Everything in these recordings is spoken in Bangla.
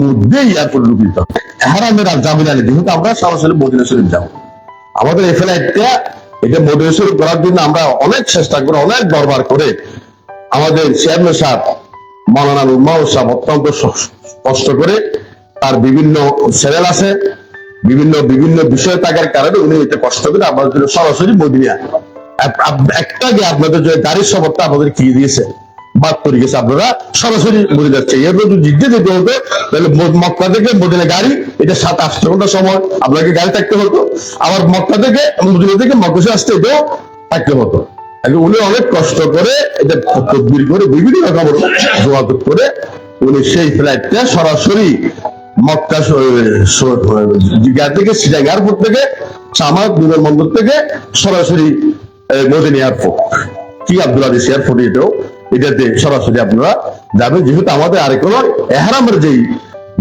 মধ্যেই যেহেতু আমরা সরাসরি যাব। আমাদের এই ফ্লাইটটা, এটা করার জন্য আমরা অনেক চেষ্টা করে, অনেক দরবার করে আমাদের চেয়ারম্যান সাহেব সাহেব অত্যন্ত কষ্ট করে তার বিভিন্ন চ্যানেল আছে, বিভিন্ন বিভিন্ন বিষয় থাকার কারণে উনি এতে কষ্ট করে আমাদের সরাসরি মদিনা একটা গিয়ে আপনাদের যে গাড়ির সফরটা আমাদের কি দিয়েছে বাদ করে গেছে আপনারা। সরাসরি মদিনা যাচ্ছে। এর মধ্যে জিজ্ঞেস যেতে হতো তাহলে মক্কা থেকে মদিনা গাড়ি, এটা সাত আট ঘণ্টা সময় আপনাকে গাড়ি থাকতে হতো। আবার মক্কা থেকে, মদিনা থেকে মক্কা আসতে এটাও থাকতে হতো। উনি অনেক কষ্ট করে এটা তদবির করে বিভিন্ন রকম যোগাযোগ করে উনি সেই ফ্লাইটটা সরাসরি মক্কা জিগা থেকে সিটাং এয়ারপোর্ট থেকে সামাদ বিমানবন্দর থেকে সরাসরি মদিনা এয়ারপোর্ট কি আব্দুল আদিস এয়ারপোর্ট এটাও? এটাতে সরাসরি আপনারা যাবেন। যেহেতু আমাদের আর কোনো এহারামের যেই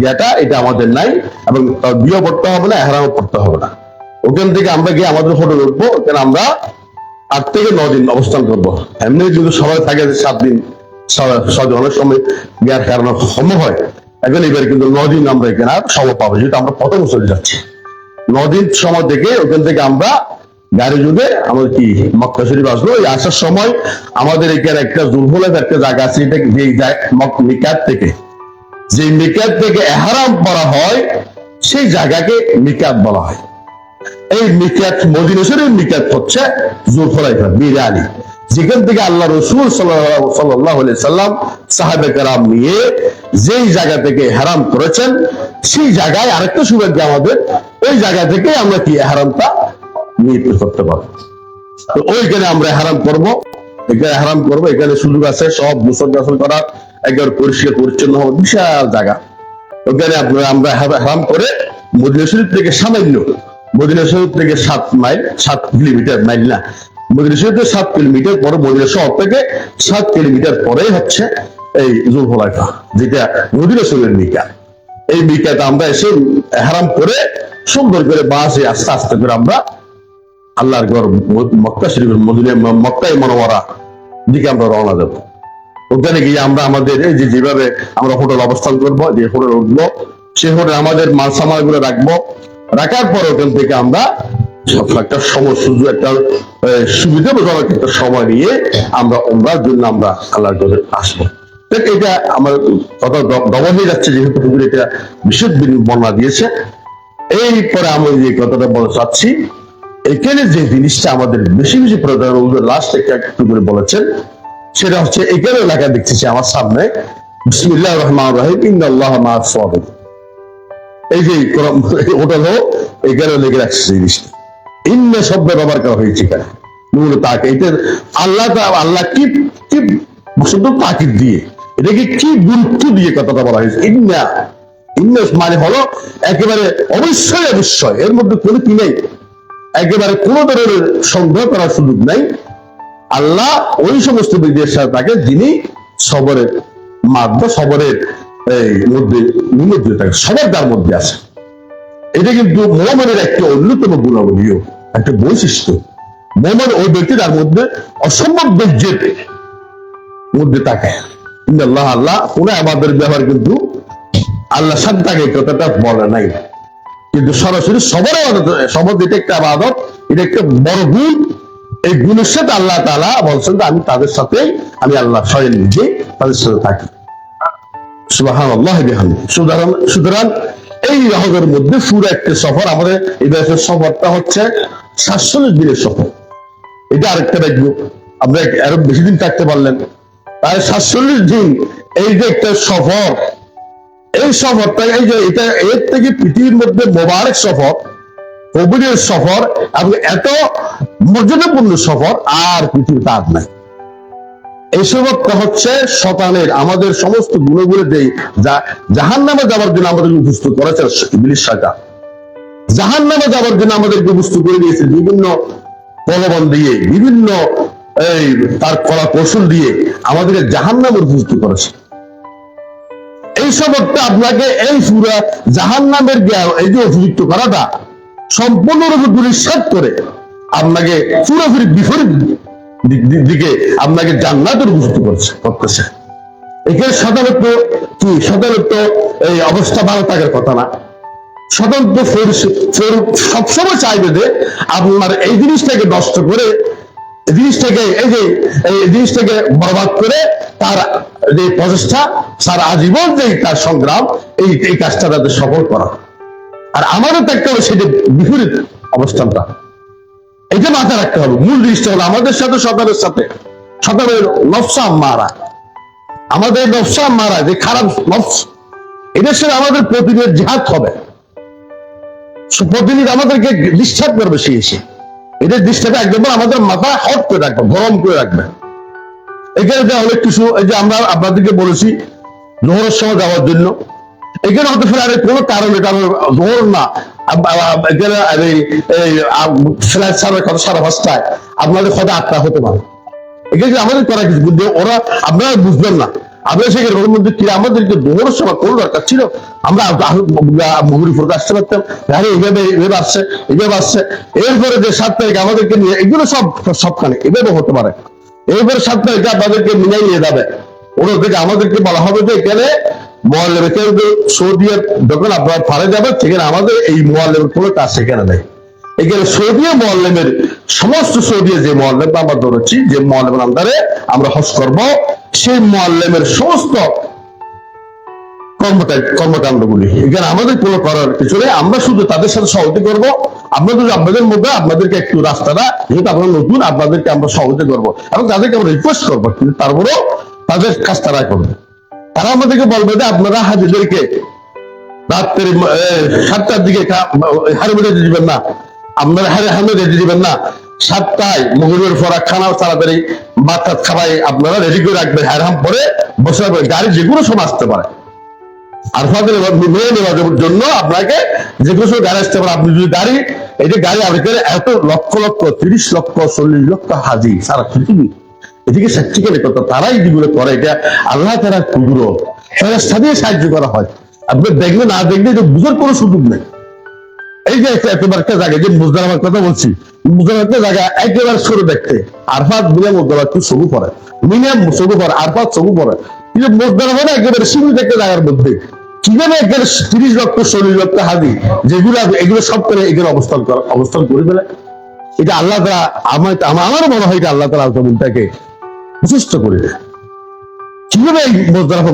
ইয়েটা, এটা আমাদের নাই এবং বিয়ে পড়তে হবে না, এহারামও পড়তে হবে না। ওখান থেকে আমরা গিয়ে আমাদের ফটো উঠবো ওখানে আমরা আট থেকে ন দিন অবস্থান করব। এমনি কিন্তু সবাই থাকে সাত দিন অনেক সময় দেওয়ার কারণে সম্ভব হয়, এখন এবার কিন্তু ন দিন আমরা এখানে আর সময় পাবো যেহেতু আমরা প্রথম চলে যাচ্ছি। ন দিন সময় থেকে ওখান থেকে আমরা গাড়ি যুগে আমাদের কি, মক্কা শরীফ আসব এই আসার সময় আমাদের এখানে একটা দুর্বলের একটা জায়গা আছে, এটা যে মিকাত থেকে। যে মিকাত থেকে এহারাম করা হয়, সেই জায়গাকে মিকাত বলা হয়। এই মিকাত মদিনেশ্বরের মিকাত হচ্ছে জুলফরাইফা বীর যেখান থেকে আল্লাহ রসুল সাল্লাহ সাল্লাম সাহাবে কারাম নিয়ে যেই জায়গা থেকে হারাম করেছেন, সেই জায়গায় আরেকটা সৌভাগ্য আমাদের, ওই জায়গা থেকে আমরা কি হারামটা নিয়ত করতে পারব তো ওইখানে আমরা হারাম করব, এখানে হারাম করব, এখানে সুযোগ আছে, সব মুসল গাছল করার একবার পরিষ্কার পরিচ্ছন্ন হওয়ার বিশাল জায়গা। ওখানে আপনারা, আমরা হারাম করে মদিনা শরীফ থেকে সামান্য, মদিনা শরীফ থেকে সাত মাইল, সাত কিলোমিটার, মাইল না, মদিনা শরীফ থেকে সাত কিলোমিটার পরে, মদিনা শহর থেকে সাত কিলোমিটার পরেই হচ্ছে এই জুলফলাইফা যেটা মদিনা শরীফের মিকা। এই মিকাতে আমরা এসে হারাম করে সুন্দর করে বাসে আস্তে আস্তে করে আমরা আল্লাহর ঘর মক্কা শরীফের মদিনা মক্কায় মনোয়ারা দিকে আমরা রওনা দেবো। ওখানে গিয়ে আমরা আমাদের যে যেভাবে আমরা হোটেল অবস্থান করব যে হোটেল উঠবো সেই হোটেল আমাদের মাল সামালগুলো রাখব। রাখার পর ওখান থেকে আমরা একটা সময় সুযোগ একটা আহ, সুবিধাজনক একটা সময় নিয়ে আমরা ওমরার জন্য আমরা আল্লাহর ঘরে আসব। এটা আমার কথা ডবল হয়ে যাচ্ছে যেহেতু হুজুর এটা বিশুদ্ধ বর্ণনা দিয়েছে। এই পরে আমি যে কথাটা বলতে চাচ্ছি এখানে যে জিনিসটা আমাদের বেশি বেশি প্রধান লাস্ট একটা একটু করে বলেছেন, সেটা হচ্ছে এখানে লেখা দেখতেছি আমার সামনে বিসমিল্লাহ রহমান রহিম ইন্দাল্লাহ মা সাবির এই যে ওটা হলো এখানে লেগে রাখছে জিনিসটা। ইন্ন শব্দ ব্যবহার করা হয়েছে এখানে। মূল তাকে, এটা আল্লাহ আল্লাহ কি কি শুধু তাকিদ দিয়ে, এটাকে কি গুরুত্ব দিয়ে কথাটা বলা হয়েছে? মানে হলো একেবারে অবশ্যই অবশ্যই, এর মধ্যে কোনো কি নেই। একেবারে কোন ধরনের সন্দেহ করার সুযোগ নাই। আল্লাহ ওই সমস্ত ব্যক্তির সাথে থাকে যিনি সবরের মাধ্যম, সবরের মধ্যে নিমজ্জিত থাকে, সবার তার মধ্যে আছে। এটা কিন্তু মোহামের একটা অন্যতম গুণাবলীয় একটা বৈশিষ্ট্য। মোহামের ওই ব্যক্তি তার মধ্যে অসম্ভব ধৈর্যের মধ্যে থাকে। কিন্তু আল্লাহ আল্লাহ কোন আমাদের ব্যবহার কিন্তু আল্লাহ সাথে তাকে কথাটা বলে নাই। কিন্তু সরাসরি সবার সবর এটা একটা আবাদত, এটা একটা বড় গুণ। এই গুণের সাথে আল্লাহ তালা বলছেন আমি তাদের সাথে, আমি আল্লাহ স্বয়ং নিজে তাদের সাথে থাকি। সুতরাং এই মধ্যে পুরো একটা সফর আমাদের এই দেশের সফরটা হচ্ছে সাতচল্লিশ দিনের সফর। এটা আরেকটা দেখব আমরা আরও বেশি দিন থাকতে পারলেন। তাই সাতচল্লিশ দিন এই যে একটা সফর এই সফরটা এই যে এটা এর থেকে পৃথিবীর মধ্যে মোবারক সফর কবিরের সফর এবং এত মর্যাদাপূর্ণ সফর আর পৃথিবীতে আর নাই। এই সফরটা হচ্ছে শতানের আমাদের সমস্ত গুণগুলো দেই যা জাহান নামে যাওয়ার জন্য আমাদের প্রস্তুত করেছে ইবলিশ শাখা জাহান নামে যাওয়ার জন্য আমাদেরকে প্রস্তুত করে দিয়েছে বিভিন্ন প্রলোভন দিয়ে, বিভিন্ন এই তার কলা কৌশল দিয়ে আমাদেরকে জাহান নামের প্রস্তুত করেছে। এই সবরটা আপনাকে এই পুরা জাহান নামের এই যে অভিযুক্ত করাটা, সম্পূর্ণরূপে পরিষ্কার করে আপনাকে পুরোপুরি বিপরীত দিক- আপনাকে জান্নাতের উপস্থিত করছে, করতেছে। এখানে সাধারণত কি? স্বতন্ত্র এই অবস্থা ভালো থাকার কথা না। স্বতন্ত্র সবসময় চাইবে যে আপনার এই জিনিসটাকে নষ্ট করে জিনিসটাকে, এই যে, এই জিনিসটাকে বরবাদ করে তার যে প্রচেষ্টা তার আজীবন যে তার সংগ্রাম, এই এই কাজটা তাদের সফল করা। আর আমাদের দেখতে হবে সেটা বিপরীত অবস্থানটা। এটা মাথায় রাখতে হবে, মূল জিনিসটা হলো আমাদের সাথে সকালের সাথে। সকালের নফসা মারা। আমাদের নফসা মারা, যে খারাপ নফস এদের সাথে আমাদের প্রতিদিনের জেহাদ হবে। সে প্রতিদিন আমাদেরকে ডিস্টার্ব করবে সে এসে। এদের ডিস্টার্বে একদম আমাদের মাথা হট করে রাখবে, গরম করে রাখবে। এখানে অনেক কিছু, এই যে আমরা আপনাদেরকে বলেছি জোহরের সময় যাওয়ার জন্য। এখানে হতে পারে কোনো কারণে, কারণ জোহর না। এখানে ফ্ল্যাট কথা সারা পাঁচটায় আপনাদের কথা আটটা হতে পারে। এখানে আমাদের করা কিছু? কিন্তু ওরা, আপনারা বুঝবেন না। আমরা সেখানে ওর মধ্যে কি আমাদেরকে দোহর কোনো দরকার ছিল? আমরা মুহুরি ফুরকে আসতে পারতাম আরে, এইভাবে এইভাবে আসছে এইভাবে আসছে। এরপরে যে সাত তারিখ আমাদেরকে নিয়ে, এগুলো সব, সবখানে, এভাবে হতে পারে। এরপরে সাথে এটা আপনাদেরকে মিলাই নিয়ে যাবে। ওরা থেকে আমাদেরকে বলা হবে যে এখানে মোয়াল্লেম কেউ সৌদি যখন আপনারা ফারে যাবেন, সেখানে আমাদের এই মোয়াল্লেমের কোনো কাজ সেখানে নেই। এখানে সৌদিয়া মোয়াল্লেমের সমস্ত সৌদিয়া যে মোয়াল্লেম আমরা ধরেছি, যে মোয়াল্লেমের আন্দারে আমরা হস করব, সেই মোয়াল্লেমের সমস্ত কর্মকাণ্ডগুলি এখানে আমাদের কোনো করার কিছু নেই। আমরা শুধু তাদের সাথে করব। আপনাদের আপনাদের মধ্যে, আপনাদেরকে একটু রাস্তাটা, যেহেতু আপনারা নতুন, আপনাদেরকে আমরা করব এবং তাদেরকে আমরা রিকোয়েস্ট করব। কিন্তু তারপরেও তাদের কাজ তারা করবে। তারা আমাদেরকে বলবে যে, আপনারা হাজিদেরকে সাতটার দিকে হারে বেড়ে দিবেন না। আপনারা হারে হামে রেডি দিবেন না। সাতটায় মগুরের পরা খানা তাড়াতাড়ি বাচ্চা খাবাই আপনারা রেডি করে রাখবেন। হ্যারাম পরে বসে গাড়ি যে কোনো সময় আসতে পারে। মেয়ে নেওয়ার জন্য আপনাকে যে কোনো পারে আপনি যদি গাড়ি, এই যে গাড়ি আমেরিকার এত লক্ষ লক্ষ, তিরিশ লক্ষ, চল্লিশ লক্ষ হাজি সারা পৃথিবী। এদিকে তারাই যেগুলো করে, এটা আল্লাহ তারা সাহায্য করা হয়। আপনি দেখলে না দেখলে যে বুঝার কোনো সুযোগ নেই। এই যে একটা একেবারে একটা জায়গা, যে মুজদারাবার কথা বলছি মুজদারাবার একটা জায়গা একেবারে সরু দেখতে। আরফাত মিলে একটু সবু পড়ে। মিলিয়াম সবু পড়ে, আরফাত সবু পড়ে। মুজদারাবার একেবারে সীমিত একটা জায়গার মধ্যে। কীভাবে তিরিশ চল্লিশ যেগুলো এগুলো সব করে এখানে অবস্থান অবস্থান করে ফেলে? এটা আল্লাহ তারা আমার, আমার- আমারও মনে হয় এটা আল্লাহ বিশিষ্ট করে দেয়। কীভাবে এই মোজদারাফা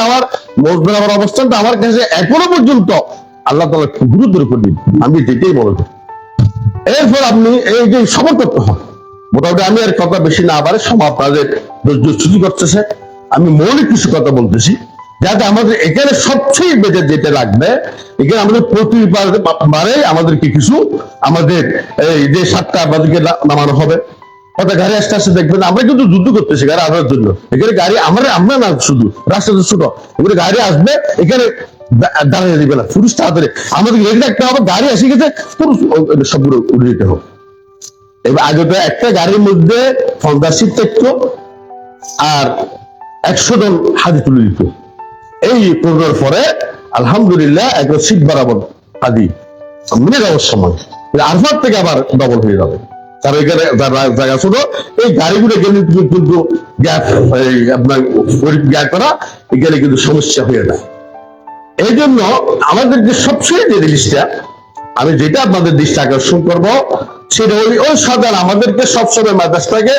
আমার মোজদারাফার অবস্থানটা আমার কাছে এখনও পর্যন্ত আল্লাহ তালা গুরুত্বের উপর দিন আমি যেটাই বলব। এরপর আপনি এই যে সমর করতে হন, মোটামুটি আমি আর কথা বেশি না আবার সময় আপনাদের ছুটি করতেছে আমি মৌলিক কিছু কথা বলতেছি, যাতে আমাদের এখানে সবচেয়ে বেজে যেটা লাগবে, এখানে আমাদের প্রতিবারে আমাদেরকে কিছু আমাদের এই যে সাতটা আমাদেরকে নামানো হবে। গাড়ি আসতে আসতে দেখবেন, আমরা কিন্তু যুদ্ধ করতেছি গাড়ি জন্য। এখানে গাড়ি, আমরা আমরা না শুধু ছোট। এখানে গাড়ি আসবে, এখানে দাঁড়িয়ে দিবে না, পুরুষ তাড়াতাড়ি। আমাদের রেডি রাখতে হবে, গাড়ি এসে গেছে, পুরুষ সবগুলো উড়ে দিতে হবে। এবার আগে তো একটা গাড়ির মধ্যে পঞ্চাশ থাকতো, আর একশো জন হাজি তুলে দিত এই করোনার পরে আলহামদুলিল্লাহ একবার সিট বরাবর হাজি মিলে যাওয়ার সময়। আরফার থেকে আবার ডবল হয়ে যাবে। কারণ এখানে জায়গা ছোট, এই গাড়িগুলো গেলে কিন্তু গ্যাপ আপনার গ্যাপ করা, এখানে কিন্তু সমস্যা হয়ে যায়। এই জন্য আমাদের যে সবচেয়ে যে জিনিসটা, আমি যেটা আপনাদের দৃষ্টি আকর্ষণ করব, সেটা হল ওই সরকার আমাদেরকে সবসময় মাদ্রাসটাকে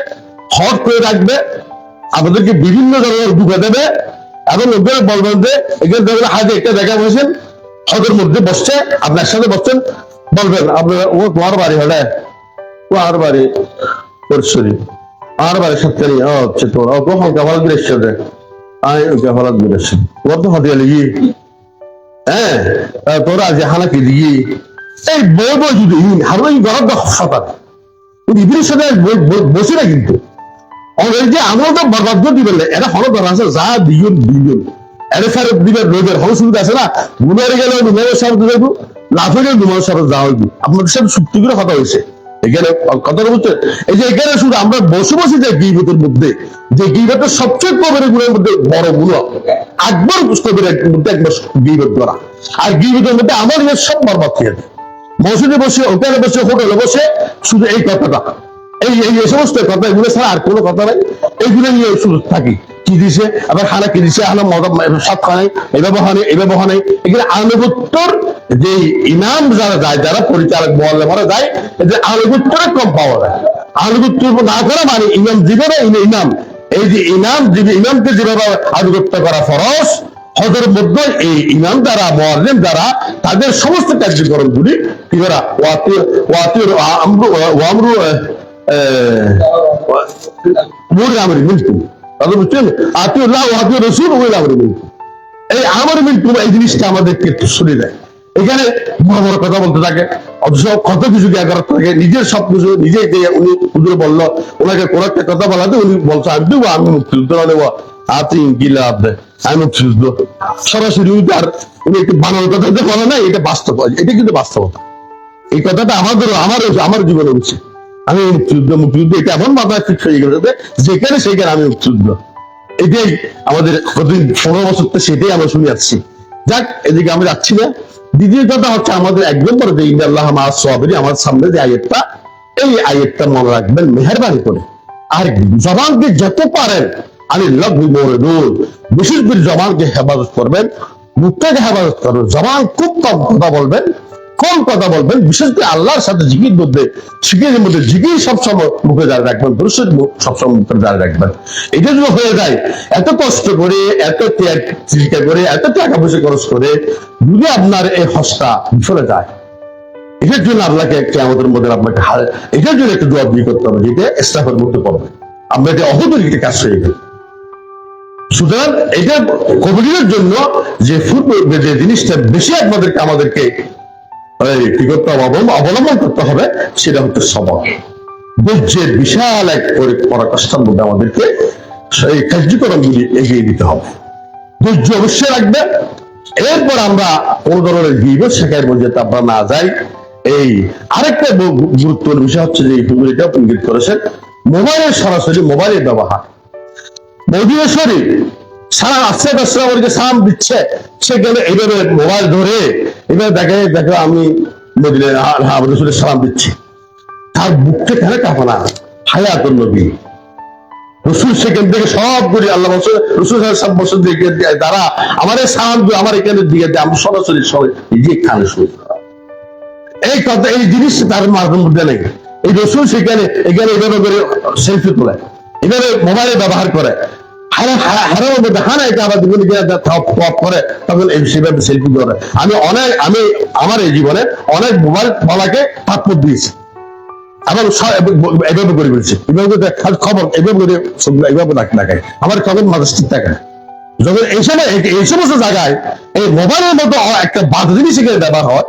হট করে রাখবে আমাদেরকে বিভিন্ন ধরনের ঢুকে দেবে। এবং লোকেরা বলবেন যে, এখানে দেখবেন হাজে একটা দেখা বসেন হদের মধ্যে বসছে, আপনার সাথে বসছেন, বলবেন, আপনার ও তোমার বাড়ি হলে ও আর বাড়ি পরিশরী আর বাড়ি সত্যি, ও হচ্ছে তোর ও কখন কাফালাত বিরেছে আয় কাফালাত বিরেছে ওর তো হাতে হ্যাঁ তোরা যে হানাকে দিয়ে এই বই বই যদি হারো এই গরম সাথে বসে না কিন্তু। ধরা আছে, যা হলো সুবিধা আছে না? গেলে সাথে গেলে সাথে যা হইবে। আপনাদের সাথে করে কথা হয়েছে। এখানে এই যে এখানে শুধু আমরা বসে বসে যে মধ্যে, যে সবচেয়ে কবির গুণের মধ্যে বড় গুণ আকবর কবিরের মধ্যে একবার গিবত করা আর গিবতের মধ্যে আমার নিজের সব বরবাদ খেয়ে মসজিদে বসে হোটেলে বসে হোটেলে বসে, শুধু এই কথাটা। এই এই সমস্ত কথা, এগুলো ছাড়া আর কোনো কথা নাই। এইগুলো নিয়ে শুধু থাকি। কি দিছে? আবার খানা কি দিছে? মদ সব খানাই এভাবে হয় এভাবে হয় এখানে আনুগত্যর যে ইমাম যারা যায়, যারা পরিচালক বলে ভরা যায় যে আনুগত্যরে কম পাওয়া যায়। আনুগত্য না করা মানে ইমাম জীবনে ইমাম এই যে ইমাম ইমামকে যেভাবে আনুগত্য করা ফরজ, হজের মধ্যে এই ইমাম দ্বারা মোয়াল্লিম দ্বারা তাদের সমস্ত কার্যক্রম গুলি কি করা? ওয়াতি ওয়াতি, আমরু, ওয়ামরু তাহলে বুঝছেন? ওই এই এই জিনিসটা আমাদেরকে শুনে দেয়। এখানে বড় বড় কথা বলতে থাকে। অথচ কত কিছু থাকে নিজের সব কিছু নিজে উনি হুজুর বলল, ওনাকে কোন একটা কথা বলাতে উনি বলছে, আমি দেবো, আমি গিলা আপনি আমি মুক্তিযুদ্ধ। সরাসরি তার, উনি একটু বানানোর কথা বলে না এটা বাস্তব। এটা কিন্তু বাস্তবতা। এই কথাটা আমাদেরও, আমারও, আমার জীবনে উচিত আমি মুক্তিযুদ্ধ মুক্তিযুদ্ধ এটা এমন মাথায় ফিক্স হয়ে যে যেখানে সেখানে আমি মুক্তিযুদ্ধ এটাই আমাদের প্রতিদিন পনেরো বছর তো সেটাই আমরা শুনে যাচ্ছি। যাক, এদিকে আমি যাচ্ছি না। দ্বিতীয় কথা হচ্ছে আমাদের এক নম্বর যে ইন্দাল্লাহ মা সবেরই আমার সামনে যে আয়েরটা এই আয়েরটা মনে রাখবেন, মেহরবানি করে। আর জবানকে যত পারেন আমি লঘু মোড়ে বিশেষ করে জবানকে হেফাজত করবেন মুখটাকে হেফাজত করবেন, জবান খুব কম কথা বলবেন কম কথা বলবেন, বিশেষ করে আল্লাহর সাথে জিকির মধ্যে জিকিরের মধ্যে জিকির সবসময় মুখে দাঁড়িয়ে রাখবেন, পুরুষের মুখ সবসময় মুখে দাঁড়িয়ে রাখবেন। এটা যদি হয়ে যায়, এত কষ্ট করে, এত ত্যাগ চিন্তা করে, এত টাকা পয়সা খরচ করে, যদি আপনার এই হসটা বিফলে যায়, এটার জন্য আপনাকে একটি আমাদের মধ্যে আপনাকে হার এটার জন্য একটু জবাব দিয়ে করতে হবে, যেটা স্টাফের মধ্যে পড়বে। আমরা এটা অহতরিকে কাজ হয়ে গেল সুতরাং এটা কোভিডের জন্য যে ফুড যে জিনিসটা বেশি আপনাদেরকে আমাদেরকে কি করতে হবে অবলম্বন করতে হবে, সেটা হচ্ছে সবক। ধৈর্যের বিশাল এক পরি- পরাকাষ্ঠার মধ্যে আমাদেরকে সেই কার্যক্রমগুলি এগিয়ে দিতে হবে। ধৈর্য অবশ্যই রাখবে। এরপর আমরা কোন ধরনের গিব শেখার মধ্যে তা আমরা না যাই। এই আরেকটা গুরুত্বপূর্ণ বিষয় হচ্ছে যে ইঙ্গিত করেছেন, মোবাইলের সরাসরি মোবাইলের ব্যবহার। শরীফ সারা আসছে দশরামকে সালাম দিচ্ছে। সে সেখানে এইভাবে মোবাইল ধরে এভাবে দেখে, দেখো আমি মদিনা রসুলের সালাম দিচ্ছি। তার বুকটা কেন কাঁপানা হায়াতুল নবী। রসুল সেখান থেকে সব করি, আল্লাহ বছর রসুল সব বছর দিকে দ্বারা আমার এই সালাম দিয়ে আমার এখানে দিয়ে দেয়? আমি সরাসরি সবাই নিজে খানে শুরু এই কথা, এই জিনিস তার মার্গের মধ্যে নেই। এই রসুল সেখানে এখানে এভাবে করে সেলফি তোলে, এভাবে মোবাইলে ব্যবহার করে। এই যখন এই সময়, এই- সমস্ত জায়গায় এই মোবাইলের মতো একটা বাধা জিনিস এখানে ব্যবহার হয়,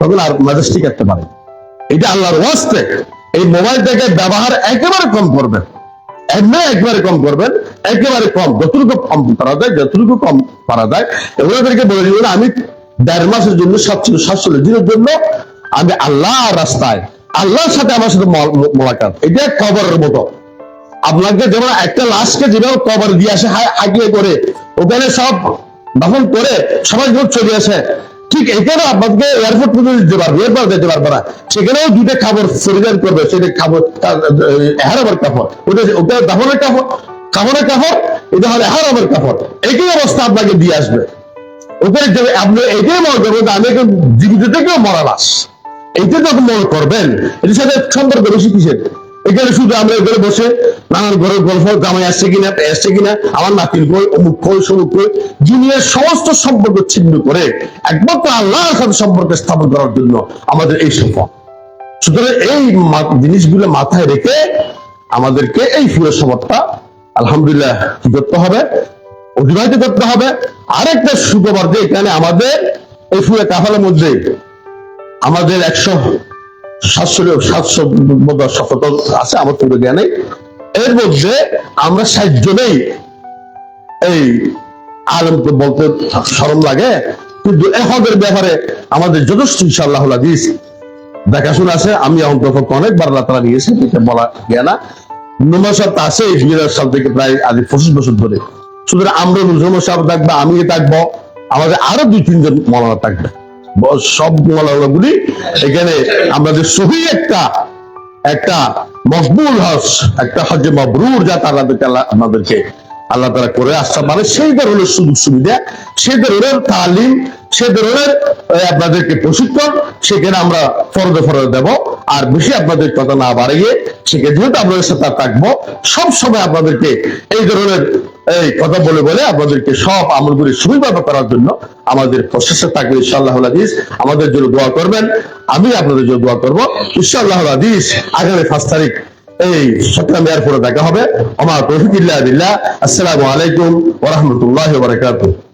তখন আর ম্যাজেস্টিক করতে পারে এটা আল্লাহর এই মোবাইলটাকে ব্যবহার একেবারে কম করবেন। এমনি একবারে কম করবেন একেবারে কম, যতটুকু কম করা যায়, যতটুকু কম করা যায়। ওনাদেরকে বলে দিবেন আমি দেড় মাসের জন্য সাতচল্লিশ সাতচল্লিশ দিনের জন্য আমি আল্লাহর রাস্তায়, আল্লাহর সাথে আমার সাথে মোলাকাত। এটা কবরের মতো। আপনাকে যেমন একটা লাশকে যেভাবে কবর দিয়ে আসে হা- হাগিয়ে করে, ওখানে সব দাফন করে সবাই যখন চলে আসে, ঠিক এখানে আপনাকে এয়ারপোর্ট পর্যন্ত দিতে পারবে এরপর দিতে পারবে না। সেখানেও দুইটা খাবার পরিধান করবে, সেটা খাবার এহারাবার কাপড়, ওটা ওটা দাফনের কাপড়। কাপড়ের কাপড় এটা হলো এহারাবার কাপড় একই অবস্থা আপনাকে দিয়ে আসবে। যে- আপনি এটাই মনে করবেন আমি এখন জীবিত থেকেও মরা লাশ। এইটা যখন মনে করবেন, এটার সাথে সম্পর্ক বেশি কিসের? এখানে শুধু আমরা এখানে বসে নানান ঘরের গল্প, জামাই আসছে কিনা আসছে কিনা, আমার নাতির কই, অমুক কই সমুক কই, দুনিয়ার সমস্ত সম্পর্ক ছিন্ন করে একমাত্র আল্লাহর সাথে সম্পর্ক স্থাপন করার জন্য আমাদের এই সফর সুতরাং এই জিনিসগুলো মাথায় রেখে আমাদেরকে এই ফুলের সফরটা আলহামদুলিল্লাহ কি করতে হবে? অতিবাহিত করতে হবে। আরেকটা শুক্রবার যে এখানে আমাদের এই ফুলের কাফালের মধ্যে আমাদের একশো সাতশো সাতশো শত আছে আমার পুরো জ্ঞানে এর মধ্যে আমরা ষাট জনেই এই আলমকে বলতে সরম লাগে, কিন্তু এহদের ব্যাপারে আমাদের যথেষ্ট ইনশাআল্লাহ হাদিস দেখাশোনা আছে। আমি অন্তত অনেকবার আল্লাহ তারা নিয়েছি এটা বলা জ্ঞান নুমা আছে হিজরত থেকে প্রায় আজ পঁচিশ বছর ধরে। সুতরাং আমরা সাহেব থাকব থাকব, আমাদের আরও দুই, তিনজন মলানা থাকবে। সব মলানা গুলি এখানে আমাদের সহি একটা একটা মকবুল হস, একটা হজে মবরুর যা তারা আমাদেরকে আল্লাহ তারা করে আসছে মানে সেই ধরনের সুযোগ সুবিধা সেই ধরনের তালিম, সে ধরনের আপনাদেরকে প্রশিক্ষণ সেখানে আমরা ফরদে ফরদে দেব। আর বেশি আপনাদের কথা না বাড়িয়ে সেখানে যেহেতু আপনাদের সাথে থাকব, সব সময় আপনাদেরকে এই ধরনের, এই কথা বলে বলে আপনাদেরকে সব আমলগুলি সুবিধা করার জন্য আমাদের প্রসেসে থাকবে ইনশাআল্লাহ হাদিস। আমাদের জন্য দোয়া করবেন, আমি আপনাদের জন্য দোয়া করব। ইনশাআল্লাহ হাদিস, আগামী পাঁচ তারিখ এই সপ্তাহ এয়ারপোর্টে দেখা হবে। আমার তৌফিক ইল্লাহ আসসালামু আলাইকুম ওয়া রাহমাতুল্লাহি ওয়া বারাকাতুহু।